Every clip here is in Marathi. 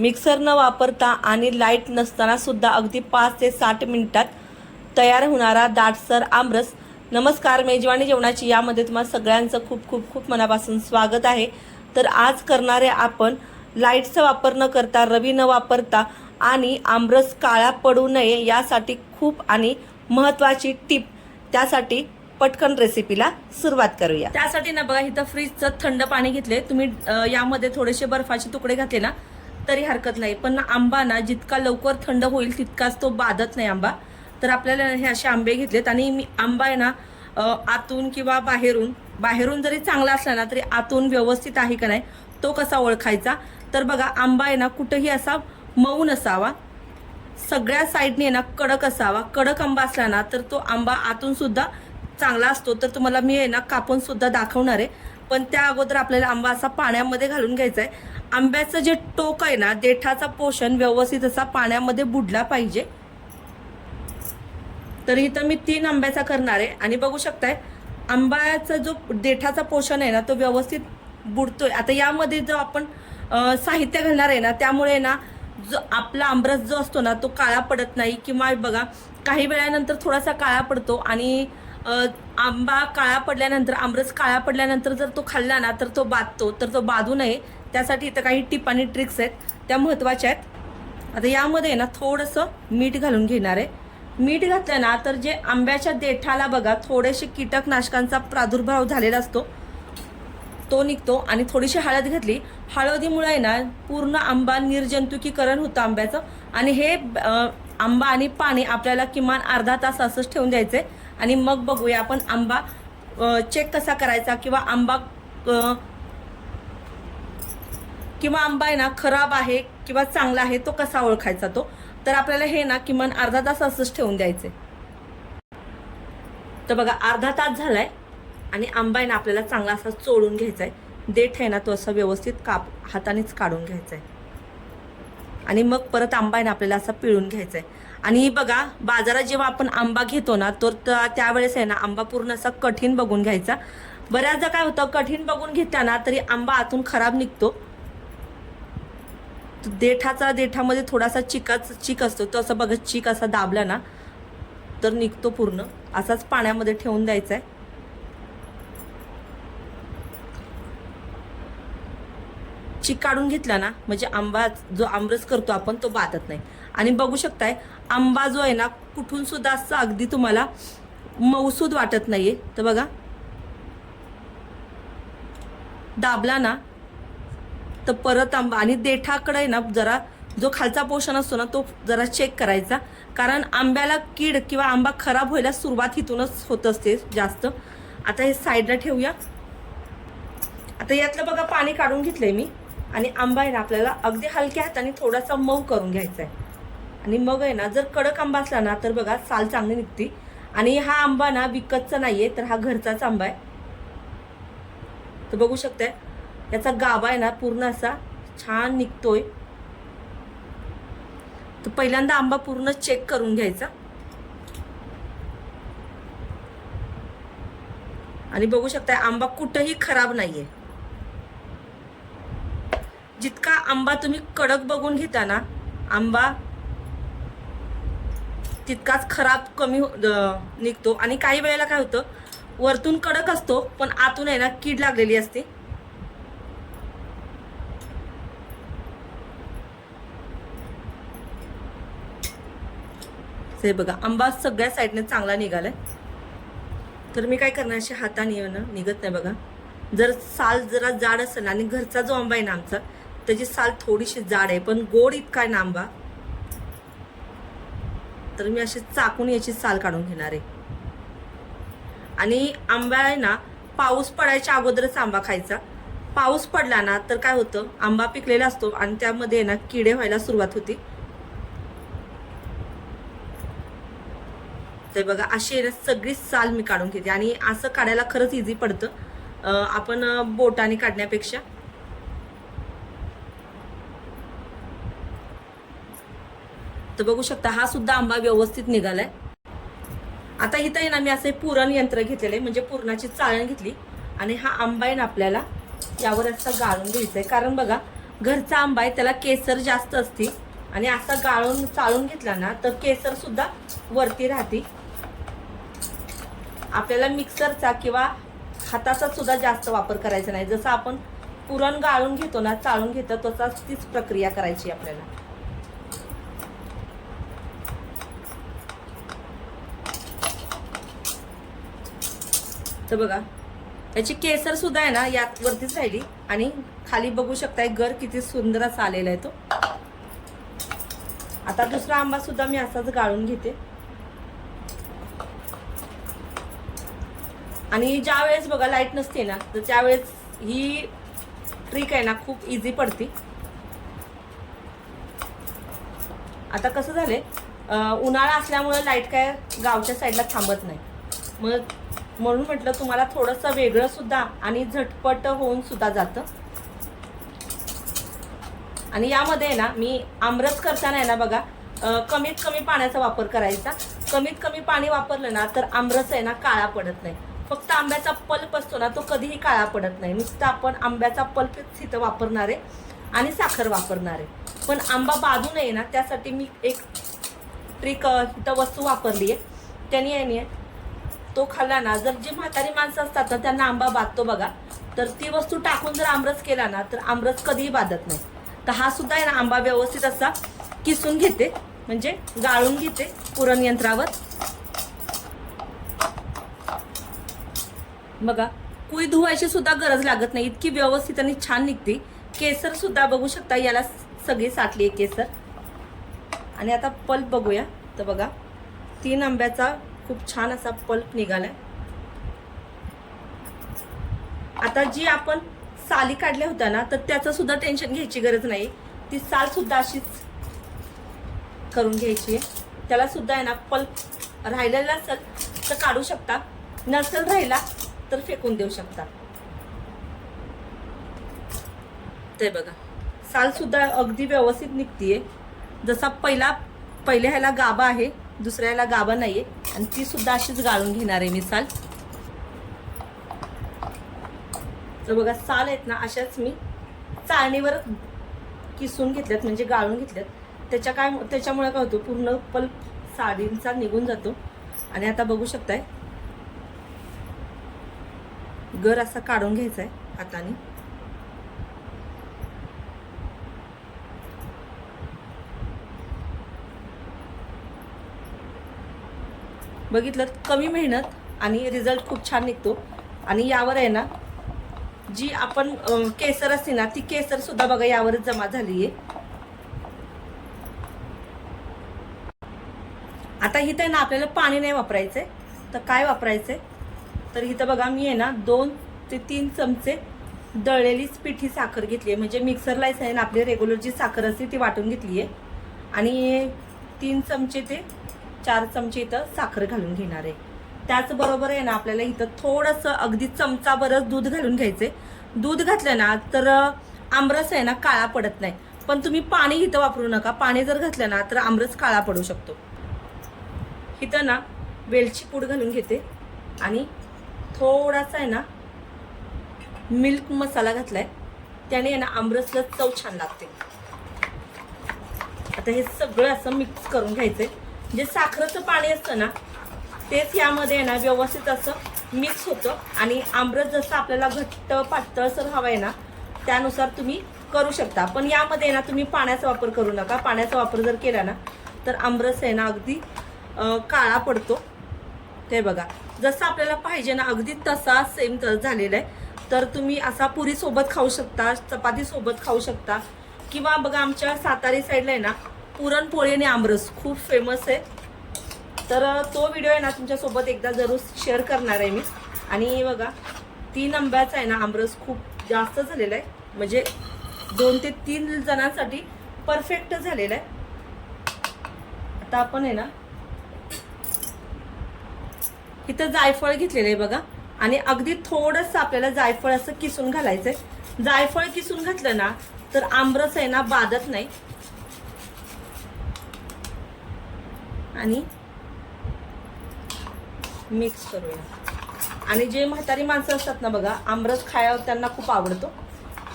मिक्सर न वापरता आणि लाइट नसताना सुद्धा अगदी पाच ते साठ मिनिटात तयार होणारा दाटसर आमरस. नमस्कार मेजवानी जेवणाची यामध्ये तुम्हाला सगळ्यांचं खूप खूप खूप मनापासून स्वागत आहे. तर आज करणारे आपण लाईटचा वापर न करता रवी न वापरता आणि आमरस काळा पडू नये यासाठी खूप आणि महत्त्वाची टीप त्यासाठी पटकन रेसिपीला सुरुवात करूया. त्यासाठी ना बघा इथं फ्रीजचं थंड पाणी घेतले तुम्ही यामध्ये थोडेसे बर्फाचे तुकडे घातले ना तरी हरकत नाही. पण आंबा ना जितका लवकर थंड होईल तितकाच तो बाधत नाही आंबा. तर आपल्याला हे असे आंबे घेतलेत आणि मी आंबा आहे ना आतून किंवा बाहेरून बाहेरून जरी चांगला असला ना तरी आतून व्यवस्थित आहे का नाही तो कसा ओळखायचा? तर बघा आंबा आहे ना कुठंही असा मऊ नसावा सगळ्या साईडने ना कडक असावा. कडक आंबा असला ना तर तो आंबा आतून सुद्धा चांगला असतो. तर तुम्हाला मी आहे ना कापून सुद्धा दाखवणार आहे. पण त्या अगोदर आपल्याला आंबा असा पाण्यामध्ये घालून घ्यायचा आहे आंब्याचं जे टोक आहे ना देठाचा पोषण व्यवस्थित असा पाण्यामध्ये बुडला पाहिजे. तर इथं मी तीन आंब्याचा करणार आहे. आणि बघू शकताय आंब्याचा जो देठाचा पोषण आहे ना तो व्यवस्थित बुडतोय. आता यामध्ये जो आपण साहित्य घालणार आहे ना त्यामुळे ना जो आपला आमरस जो असतो ना तो काळा पडत नाही. किंवा बघा काही वेळानंतर थोडासा काळा पडतो आणि आंबा काळा पडल्यानंतर आमरस काळा पडल्यानंतर जर तो खाल्ला ना तर तो बाधतो तर तो बाधू नये. त्यासाठी इथं काही टिप आणि ट्रिक्स आहेत. त्या महत्त्वाच्या आहेत. आता यामध्ये ना थोडंसं मीठ घालून घेणार आहे. मीठ घातलं ना तर जे आंब्याच्या देठाला बघा थोडेसे कीटकनाशकांचा प्रादुर्भाव झालेला असतो. तो निघतो आणि थोडीशी हळद घातली. हळदीमुळे आहे ना पूर्ण आंबा निर्जंतुकीकरण होतं आंब्याचं. आणि हे आंबा आणि पाणी आपल्याला किमान अर्धा तास असंच ठेवून द्यायचंय. आणि मग बघूया आपण आंबा चेक कसा करायचा किंवा आंबा किंवा आंबा आहे ना खराब आहे किंवा चांगला आहे तो कसा ओळखायचा तो? तर आपल्याला हे ना किमान अर्धा तास असंच ठेवून द्यायचे तर बघा अर्धा तास झालाय आणि आंबा आहे ना आपल्याला चांगला असा चोळून घ्यायचा आहे देठ आहे ना तो असा व्यवस्थित काप हातानेच काढून घ्यायचा आहे आणि मग परत आंबा आहे ना आपल्याला असा पिळून घ्यायचा आहे आणि बघा बाजारात जेव्हा आपण आंबा घेतो ना तर त्या- त्यावेळेस आहे ना आंबा पूर्ण असा कठीण बघून घ्यायचा. बऱ्याचदा काय होतं कठीण बघून घेताना तरी आंबा आतून खराब निघतो. देठाचा देठामध्ये थोडासा चिकाच चिक असतो. तो असं बघा चिक असा दाबला ना तर निघतो पूर्ण. असाच पाण्यामध्ये ठेवून द्यायचा आहे चिक काढून घेतला ना म्हणजे आंबा जो आमरस करतो आपण तो बातत नाही. आणि बघू शकताय आंबा जो आहे ना कुठून सुद्धा असं अगदी तुम्हाला मौसूद वाटत नाहीये. तर बघा. दाबला ना तर परत आंबा आणि देठाकडे ना जरा जो खालचा पोषण असतो ना तो जरा चेक करायचा. कारण आंब्याला कीड किंवा आंबा खराब व्हायला सुरुवात इथूनच होत असते जास्त. आता हे साईडला ठेवूया. आता यातलं बघा पाणी काढून घेतलंय मी. आणि आंबा आहे ना आपल्याला अगदी हलक्या हाताने थोडासा मऊ करून घ्यायचा आहे. आणि मग आहे ना जर कडक आंबा असला ना तर बघा साल चांगली निघते. आणि हा आंबा ना विकतचा नाही आहे तर हा घरचाच आंबा आहे. तर बघू शकताय याचा गाभा आहे ना पूर्ण असा छान निघतोय. तर पहिल्यांदा आंबा पूर्ण चेक करून घ्यायचा. आणि बघू शकताय आंबा कुठंही खराब नाहीये. जितका आंबा तुम्ही कडक बघून घेता ना आंबा तितकाच खराब कमी हो- निघतो. आणि काही वेळेला काय होतं वरतून कडक असतो पण आतून आहे ना कीड लागलेली असते. हे बघा आंबा सगळ्या साईडने चांगला निघालाय. तर मी काय करणार अशी हाताने येणं निघत नाही बघा. जर साल जरा जाड असेल ना आणि घरचा जो आंबा आहे ना आमचा त्याची साल थोडीशी जाड आहे पण गोड इतका आहे ना आंबा तर मी अशी चाकून याची साल काढून घेणार आहे. आणि आंबा आहे ना पाऊस पडायच्या अगोदरच आंबा खायचा. पाऊस पडला ना तर काय होतं आंबा पिकलेला असतो आणि त्यामध्ये आहे ना किडे व्हायला सुरुवात होती. तर बघा अशी आहे ना सगळी साल मी काढून घेते. आणि असं काढायला खरंच इझी पडतं. आपण बोटाने काढण्यापेक्षा तर बघू शकता हा सुद्धा आंबा व्यवस्थित निघालाय. आता इथं आहे ना मी असं पुरण यंत्र घेतलेलं आहे म्हणजे पुरणाची चाळण घेतली. आणि हा आंबा आहे ना आपल्याला यावर असं गाळून घ्यायचा आहे कारण बघा घरचा आंबा आहे त्याला केसर जास्त असते. आणि असा गाळून चाळून घेतला ना तर केसर सुद्धा वरती राहते. आपल्याला मिक्सरचा किंवा हाताचा सुद्धा जास्त वापर करायचा नाही. जसं आपण पुरण गाळून घेतो ना चाळून घेतो तसाच तीच प्रक्रिया करायची आपल्याला. तर बघा याची केसर सुद्धा आहे ना यात वरतीच राहिली. आणि खाली बघू शकताय घर किती सुंदर असा आलेला आहे तो. आता दुसरा आंबा सुद्धा मी असाच गाळून घेते. आणि ज्या वेळेस बघा लाइट नसते ना तर त्यावेळेस ही ट्रिक आहे ना खूप इझी पडते. आता कसं झालंय उन्हाळा असल्यामुळे लाइट काय गावच्या साईडला थांबत नाही. मग म्हणून म्हटलं तुम्हाला थोडंसं वेगळं सुद्धा आणि झटपट होऊन सुद्धा जातं. आणि यामध्ये आहे ना मी आमरस करताना आहे ना बघा कमीत कमी पाण्याचा वापर करायचा. कमीत कमी पाणी वापरलं ना तर आमरस आहे ना काळा पडत नाही. फक्त आंब्याचा पल्प असतो ना तो कधीही काळा पडत नाही. नुसतं आपण आंब्याचा पल्पच इथं वापरणार आहे आणि साखर वापरणार. आहे पण आंबा बाजू नये ना त्यासाठी मी एक ट्रिक इथं वस्तू वापरली आहे त्याने आहे तो खाल्ला ना जर जी म्हातारी माणसं असतात ना त्यांना आंबा बाधतो बघा. तर ती वस्तू टाकून जर आमरस केला ना तर आमरस कधीही बाधत नाही. तर हा सुद्धा आहे ना आंबा व्यवस्थित असा किसून घेते म्हणजे गाळून घेते पुरण यंत्रावर. बघा कुई धुवायची सुद्धा गरज लागत नाही इतकी व्यवस्थित आणि छान निघते. केसर सुद्धा बघू शकता याला सगळी साठली आहे केसर. आणि आता पल्प बघूया. तर बघा तीन आंब्याचा खूप छान असा पल्प निघालाय. आता जी आपण साली काढल्या होत्या ना तर त्याचं सुद्धा टेन्शन घ्यायची गरज नाही. ती साल सुद्धा अशीच करून घ्यायची आहे. त्याला सुद्धा आहे ना पल्प राहिलेला असेल तर काढू शकता. नसेल राहिला तर फेकून देऊ शकता. ते बघा साल सुद्धा अगदी व्यवस्थित निघतीये. जसा पहिला पहिल्या ह्याला गाभा आहे दुसऱ्याला गाभा गाभा नाहीये. आणि ती सुद्धा अशीच गाळून घेणार आहे मी साल तर बघा साल आहेत ना अशाच मी चाळणीवर किसून घेतल्यात म्हणजे गाळून घेतल्यात. त्याच्या काय त्याच्यामुळे काय होतं पूर्ण पल्प साडींचा निघून जातो. आणि आता बघू शकताय गर असा काढून घ्यायचा आहे हाताने. बघितलं कमी मेहनत आणि रिझल्ट खूप छान निघतो. आणि यावर आहे ना जी आपण केसर असते ना ती केसर सुद्धा बघा यावरच जमा झाली आहे आता हिथं आहे ना आपल्याला पाणी नाही वापरायचंय. तर काय वापरायचंय? तर इथं बघा मी आहे ना दोन ते तीन चमचे दळलेलीच पिठी साखर घेतली आहे म्हणजे मिक्सरलाच आहे ना आपली रेग्युलर जी साखर असते ती वाटून घेतली आहे आणि तीन चमचे ते चार चमचे इथं साखर घालून घेणार आहे. त्याचबरोबर आहे ना आपल्याला इथं थोडंसं अगदी चमचाभरच दूध घालून घ्यायचंय. दूध घातलं ना तर आमरस आहे ना काळा पडत नाही. पण तुम्ही पाणी इथं वापरू नका. पाणी जर घातलं ना तर आमरस काळा पडू शकतो. इथं ना वेलची पूड घालून घेते. आणि थोडासा आहे ना मिल्क मसाला घातलाय. त्याने आहे ना आमरसला चव छान लागते. आता हे सगळं असं मिक्स करून घ्यायचं आहे जे साखरेचं पाणी असतं ना तेच यामध्ये आहे ना व्यवस्थित असं मिक्स होतं. आणि आमरस जसं आपल्याला घट्ट पातळसर हवं आहे ना त्यानुसार तुम्ही करू शकता. पण यामध्ये ना तुम्ही पाण्याचा वापर करू नका. पाण्याचा वापर जर केला ना तर आमरस आहे ना अगदी काळा पडतो. ते बघा जसं आपल्याला पाहिजे ना अगदी तसा सेम झालेला आहे. तर तुम्ही असा पुरीसोबत खाऊ शकता चपातीसोबत खाऊ शकता. किंवा बघा आमच्या सातारी साईडला आहे ना पुरणपोळी आणि आमरस खूप फेमस आहे. तर तो व्हिडिओ आहे ना तुमच्यासोबत एकदा जरूर शेअर करणार आहे मी. आणि बघा तीन आंब्याचा आहे ना आमरस खूप जास्त झालेला आहे. म्हणजे दोन ते तीन जणांसाठी परफेक्ट झालेला आहे. आता आपण आहे ना इथं जायफळ घेतलेलं आहे बघा. आणि अगदी थोडंसं आपल्याला जायफळ असं किसून घालायचं आहे जायफळ किसून घातलं ना तर आमरस आहे ना बाधत नाही. आणि मिक्स करूया. आणि जे म्हातारी माणसं असतात ना बघा आमरस खायला त्यांना खूप आवडतो.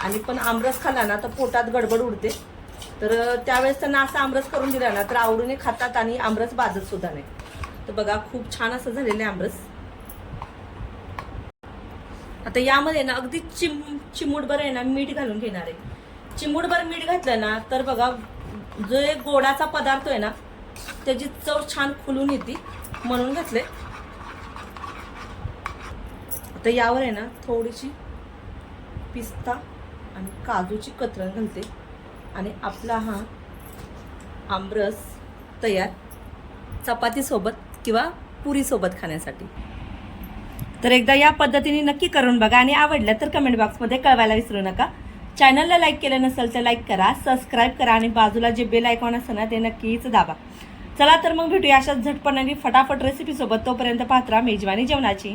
आणि पण आमरस खाल्ला ना तर पोटात गडबड उडते. तर त्यावेळेस त्यांना असा आमरस करून दिला ना तर आवडीने खातात आणि आमरस बाजत सुद्धा नाही. तर बघा खूप छान असं झालेलं आहे आमरस. आता यामध्ये ना अगदी चिम चिमूटभर आहे ना मीठ घालून घेणार आहे. चिमूटभर मीठ घातलं ना तर बघा जो एक गोडाचा पदार्थ आहे ना त्याची चव छान खुलून येते. म्हणून घातले. आता यावर आहे ना थोडीशी पिस्ता आणि काजूची कतरण घालते. आणि आपला हा आमरस तयार चपातीसोबत किंवा पुरीसोबत खाण्यासाठी. तर एकदा या पद्धतीने नक्की करून बघा आणि आवडलं तर कमेंट बॉक्समध्ये कळवायला विसरू नका. चॅनलला लाईक केलं नसेल तर लाईक करा सबस्क्राईब करा आणि बाजूला जे बेल आयकॉन असेल ना ते नक्कीच दाबा. चला तर मग भेटूया अशाच झटपट आणि फटाफट रेसिपीसोबत तोपर्यंत पात्रा मेजवानी जेवणाची.